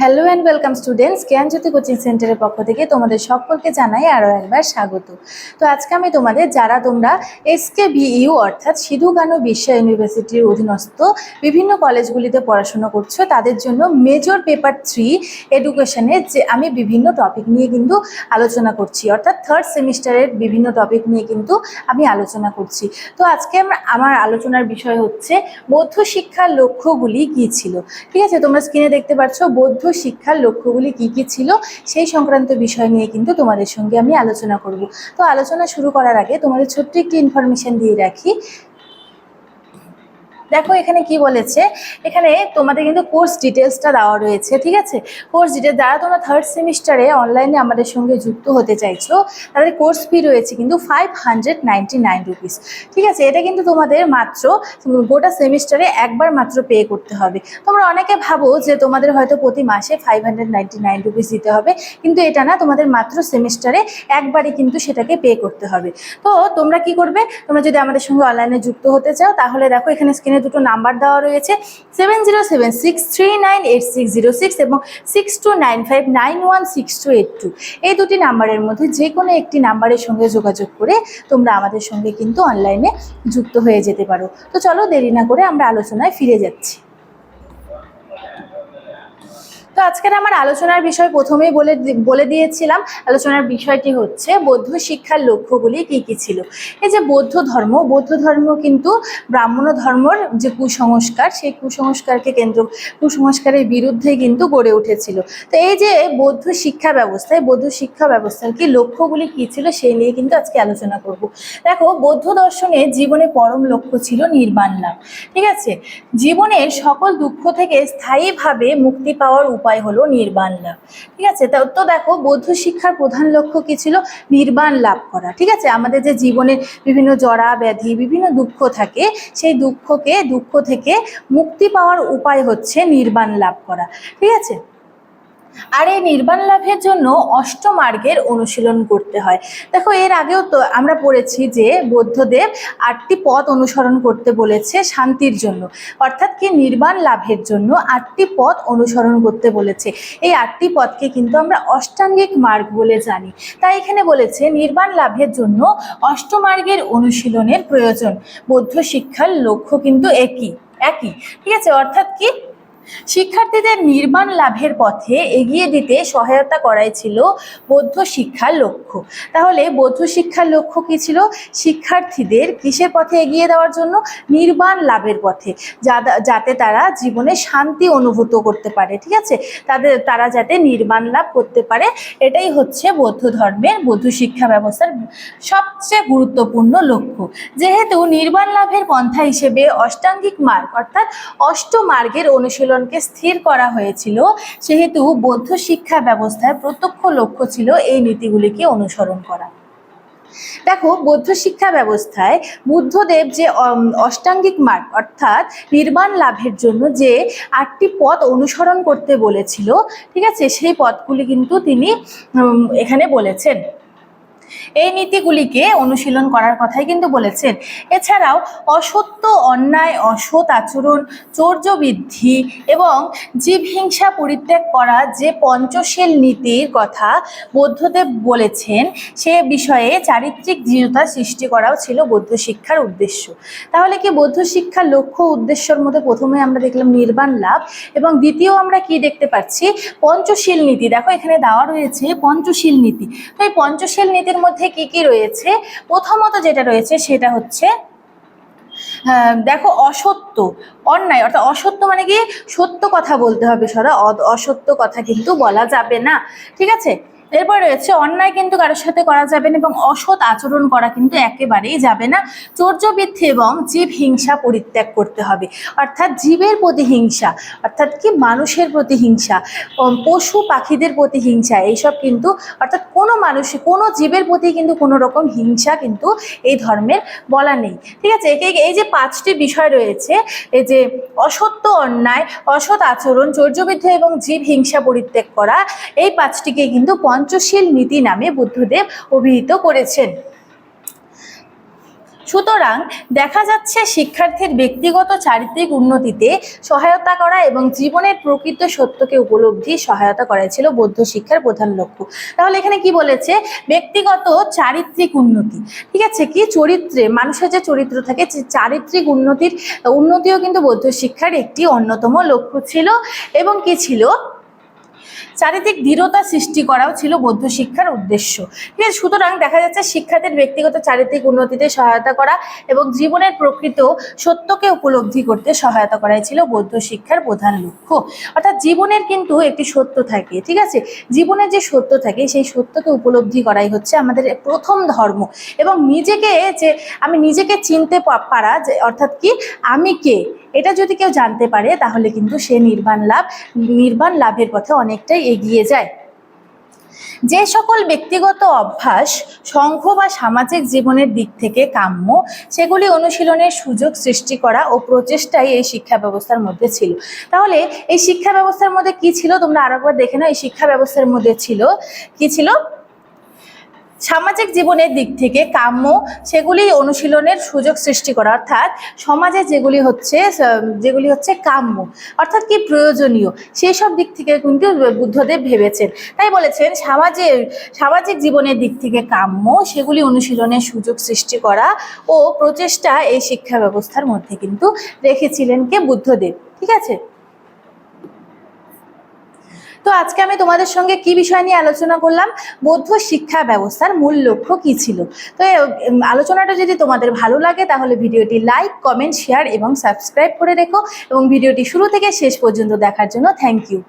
Hello and welcome students Gyanjyoti coaching সেন্টারের পক্ষ থেকে তোমাদের সকলকে জানাই আরও একবার স্বাগত। তো আজকে আমি তোমাদের, যারা তোমরা এসকে বিইউ অর্থাৎ সিধু কানু বিশ্ব ইউনিভার্সিটির অধীনস্থ বিভিন্ন কলেজগুলিতে পড়াশোনা করছ, তাদের জন্য মেজর পেপার থ্রি এডুকেশনের যে আমি বিভিন্ন টপিক নিয়ে কিন্তু আলোচনা করছি, অর্থাৎ থার্ড সেমিস্টারের বিভিন্ন টপিক নিয়ে কিন্তু আমি আলোচনা করছি। তো আজকে আমরা, আমার আলোচনার বিষয় হচ্ছে বৌদ্ধ শিক্ষার লক্ষ্যগুলি কী ছিল? ঠিক আছে, তোমরা স্ক্রিনে দেখতে পাচ্ছ বৌদ্ধ শিক্ষার লক্ষ্যগুলি কি কি ছিল সেই সংক্রান্ত বিষয় নিয়ে কিন্তু তোমাদের সঙ্গে আমি আলোচনা করব। তো আলোচনা শুরু করার আগে তোমাদের ছোট্ট একটি ইনফরমেশান দিয়ে রাখি। দেখো এখানে কি বলেছে? এখানে তোমাদের কিন্তু কোর্স ডিটেলসটা দেওয়া রয়েছে, ঠিক আছে? কোর্স ডিটেলস যারা তোমরা থার্ড সেমিস্টারে অনলাইনে আমাদের সঙ্গে যুক্ত হতে চাইছো, তাদের কোর্স ফি রয়েছে কিন্তু five hundred ninety nine rupees ঠিক আছে? এটা কিন্তু তোমাদের মাত্র গোটা সেমিস্টারে একবার মাত্র পে করতে হবে। তোমরা অনেকে ভাবো যে তোমাদের হয়তো প্রতি মাসে five hundred ninety nine rupees দিতে হবে, কিন্তু এটা না, তোমাদের মাত্র সেমিস্টারে একবারই কিন্তু সেটাকে পে করতে হবে। তো তোমরা কি করবে? তোমরা যদি আমাদের সঙ্গে অনলাইনে যুক্ত হতে চাও, তাহলে দেখো এখানে স্ক্রিনে দুটো নাম্বার দেওয়া রয়েছে seven zero seven six three nine eight six zero six এবং six two nine five nine one six two eight two এই দুটি নাম্বারের মধ্যে যে কোনো একটি নাম্বারের সঙ্গে যোগাযোগ করে তোমরা আমাদের সঙ্গে কিন্তু অনলাইনে যুক্ত হয়ে যেতে পারো। তো চলো দেরি না করে আমরা আলোচনায় ফিরে যাচ্ছি। তো আজকের আমার আলোচনার বিষয় প্রথমেই বলে বলে দিয়েছিলাম, আলোচনার বিষয়টি হচ্ছে বৌদ্ধ শিক্ষার লক্ষ্যগুলি কি কি ছিল? এই যে বৌদ্ধ ধর্ম বৌদ্ধ ধর্ম কিন্তু ব্রাহ্মণ ধর্মর যে কুসংস্কার, সেই কুসংস্কারকে কেন্দ্র, কুসংস্কারের বিরুদ্ধে কিন্তু গড়ে উঠেছিল। তো এই যে বৌদ্ধ শিক্ষা ব্যবস্থা এই বৌদ্ধ শিক্ষা ব্যবস্থার কি লক্ষ্যগুলি কি ছিল সেই নিয়ে কিন্তু আজকে আলোচনা করব। দেখো, বৌদ্ধ দর্শনে জীবনে পরম লক্ষ্য ছিল নির্বাণ লাভ, ঠিক আছে? জীবনের সকল দুঃখ থেকে স্থায়ীভাবে মুক্তি পাওয়ার উপায় হলো নির্বাণ লাভ। ঠিক আছে? তো তো দেখো, বৌদ্ধ শিক্ষার প্রধান লক্ষ্য কি ছিল? নির্বাণ লাভ করা। ঠিক আছে? আমাদের যে জীবনে বিভিন্ন জরা, ব্যাধি, বিভিন্ন দুঃখ থাকে, সেই দুঃখকে, দুঃখ থেকে মুক্তি পাওয়ার উপায় হচ্ছে নির্বাণ লাভ করা। ঠিক আছে? আর এই নির্বাণ লাভের জন্য অষ্টমার্গের অনুশীলন করতে হয়। দেখো, এর আগেও তো আমরা পড়েছি যে বৌদ্ধদেব আটটি পথ অনুসরণ করতে বলেছে শান্তির জন্য। অর্থাৎ কি নির্বাণ লাভের জন্য আটটি পথ অনুসরণ করতে বলেছে। এই আটটি পথকে কিন্তু আমরা অষ্টাঙ্গিক মার্গ বলে জানি। তাই এখানে বলেছে, নির্বাণ লাভের জন্য অষ্টমার্গের অনুশীলনের প্রয়োজন। বৌদ্ধ শিক্ষার লক্ষ্য কিন্তু একই একই। ঠিক আছে? অর্থাৎ কি শিক্ষার্থীদের নির্বাণ লাভের পথে এগিয়ে দিতে সহায়তা করাই ছিল বৌদ্ধ শিক্ষার লক্ষ্য। তাহলে বৌদ্ধ শিক্ষার লক্ষ্য কী ছিল? শিক্ষার্থীদের কিসের পথে এগিয়ে দেওয়ার জন্য নির্বাণ লাভের পথে যাতে তারা জীবনে শান্তি অনুভূত করতে পারে, ঠিক আছে? তাদের, তারা যাতে নির্বাণ লাভ করতে পারে, এটাই হচ্ছে বৌদ্ধ ধর্মের, বৌদ্ধ শিক্ষা ব্যবস্থার সবচেয়ে গুরুত্বপূর্ণ লক্ষ্য। যেহেতু নির্বাণ লাভের পন্থা হিসেবে অষ্টাঙ্গিক মার্গ, অর্থাৎ অষ্টমার্গের অনুশীলনকে স্থির করা হয়েছিল, সেহেতু বৌদ্ধ শিক্ষা ব্যবস্থার প্রত্যক্ষ লক্ষ্য ছিল এই নীতিগুলিকে অনুসরণ করা। দেখো, বৌদ্ধ শিক্ষা ব্যবস্থায় বুদ্ধদেব যে অষ্টাঙ্গিক মার্গ, অর্থাৎ নির্মাণ লাভের জন্য যে আটটি পথ অনুসরণ করতে বলেছিল, ঠিক আছে? সেই পথগুলি কিন্তু তিনি এখানে বলেছেন। এই নীতিগুলিকে অনুশীলন করার কথাই কিন্তু বলেছেন। এছাড়াও অসত্য, অন্যায়, অসৎ আচরণ চৌর্য বৃদ্ধি এবং জীবহিংসা পরিত্যাগ করা যে পঞ্চশীল নীতির কথা বৌদ্ধদেব বলেছেন, সে বিষয়ে চারিত্রিক দৃঢ়তা সৃষ্টি করাও ছিল বৌদ্ধ শিক্ষার উদ্দেশ্য। তাহলে কি বৌদ্ধ শিক্ষার লক্ষ্য উদ্দেশ্যের মধ্যে প্রথমে আমরা দেখলাম নির্বাণ লাভ এবং দ্বিতীয় আমরা কি দেখতে পাচ্ছি? পঞ্চশীল নীতি। দেখো এখানে দেওয়া রয়েছে পঞ্চশীল নীতি। তো এই পঞ্চশীল নীতির মধ্যে কি কি রয়েছে? প্রথমত যেটা রয়েছে সেটা হচ্ছে দেখো অসত্য, অন্যায়, অর্থাৎ অসত্য মানে কি? সত্য কথা বলতে হবে সদা অসত্য কথা কিন্তু বলা যাবে না, ঠিক আছে? এরপর রয়েছে, অন্যায় কিন্তু কারোর সাথে করা যাবে না এবং অসৎ আচরণ করা কিন্তু একেবারেই যাবে না। চৌর্যবৃদ্ধি এবং জীব হিংসা পরিত্যাগ করতে হবে। অর্থাৎ জীবের প্রতি হিংসা, অর্থাৎ কি? মানুষের প্রতি হিংসা পশু পাখিদের প্রতি হিংসা, এইসব কিন্তু, অর্থাৎ কোনো মানুষ, কোনো জীবের প্রতি কিন্তু কোনো রকম হিংসা কিন্তু এই ধর্মের বলা নেই। ঠিক আছে? একে, এই যে পাঁচটি বিষয় রয়েছে, এই যে অসত্য, অন্যায়, অসৎ আচরণ চৌর্যবৃদ্ধি এবং জীব হিংসা পরিত্যাগ করা, এই পাঁচটিকে কিন্তু পঞ্চশীল নীতি নামে বুদ্ধদেব অভিহিত করেছেন। সুতরাং দেখা যাচ্ছে শিক্ষার্থীর ব্যক্তিগত চারিত্রিক উন্নতিতে সহায়তা করা এবং জীবনের প্রকৃত সত্যকে উপলব্ধি সহায়তা করা ছিল বৌদ্ধ শিক্ষার প্রধান লক্ষ্য। তাহলে এখানে কি বলেছে? ব্যক্তিগত চারিত্রিক উন্নতি। ঠিক আছে, কি চরিত্রে, মানুষের যে চরিত্র থাকে চারিত্রিক উন্নতির, উন্নতিও কিন্তু বৌদ্ধ শিক্ষার একটি অন্যতম লক্ষ্য ছিল। এবং কি ছিল? চারিত্রিক দৃঢ়তা সৃষ্টি করাও ছিল বৌদ্ধ শিক্ষার উদ্দেশ্য। ঠিক আছে, সুতরাং দেখা যাচ্ছে শিক্ষার্থীর ব্যক্তিগত চারিত্রিক উন্নতিতে সহায়তা করা এবং জীবনের প্রকৃত সত্যকে উপলব্ধি করতে সহায়তা করাই ছিল বৌদ্ধ শিক্ষার প্রধান লক্ষ্য। অর্থাৎ জীবনের কিন্তু একটি সত্য থাকে, ঠিক আছে? জীবনের যে সত্য থাকে, সেই সত্যকে উপলব্ধি করাই হচ্ছে আমাদের প্রথম ধর্ম। এবং নিজেকে যে, আমি নিজেকে চিনতে পারা যে, অর্থাৎ কি? আমি কে? এটা যদি কেউ জানতে পারে, তাহলে কিন্তু সে নির্বাণ লাভ, নির্বাণ লাভের পথে অনেকটাই এগিয়ে যায়। যে সকল ব্যক্তিগত অভ্যাস সংঘ বা সামাজিক জীবনের দিক থেকে কাম্য, সেগুলি অনুশীলনের সুযোগ সৃষ্টি করা ও প্রচেষ্টাই এই শিক্ষা ব্যবস্থার মধ্যে ছিল। তাহলে এই শিক্ষা ব্যবস্থার মধ্যে কি ছিল? তোমরা আরেকবার দেখে নাও, এই শিক্ষা ব্যবস্থার মধ্যে ছিল, কি ছিল? সামাজিক জীবনের দিক থেকে কাম্য সেগুলি অনুশীলনের সুযোগ সৃষ্টি করা, অর্থাৎ সমাজে যেগুলি হচ্ছে যেগুলি হচ্ছে কাম্য, অর্থাৎ কি প্রয়োজনীয়, সেই সব দিক থেকে কিন্তু বুদ্ধদেব ভেবেছেন। তাই বলেছেন, সমাজে, সামাজিক জীবনের দিক থেকে কাম্য সেগুলি অনুশীলনের সুযোগ সৃষ্টি করা ও প্রচেষ্টা এই শিক্ষা ব্যবস্থার মধ্যে কিন্তু রেখেছিলেন কে বুদ্ধদেব। ঠিক আছে? তো আজকে আমি তোমাদের সঙ্গে কি বিষয় নিয়ে আলোচনা করলাম? বৌদ্ধ শিক্ষা ব্যবস্থার মূল লক্ষ্য কি ছিল? তো আলোচনাটা যদি তোমাদের ভালো লাগে, তাহলে ভিডিওটি লাইক, কমেন্ট, শেয়ার এবং সাবস্ক্রাইব করে রেখো এবং ভিডিওটি শুরু থেকে শেষ পর্যন্ত দেখার জন্য থ্যাংক ইউ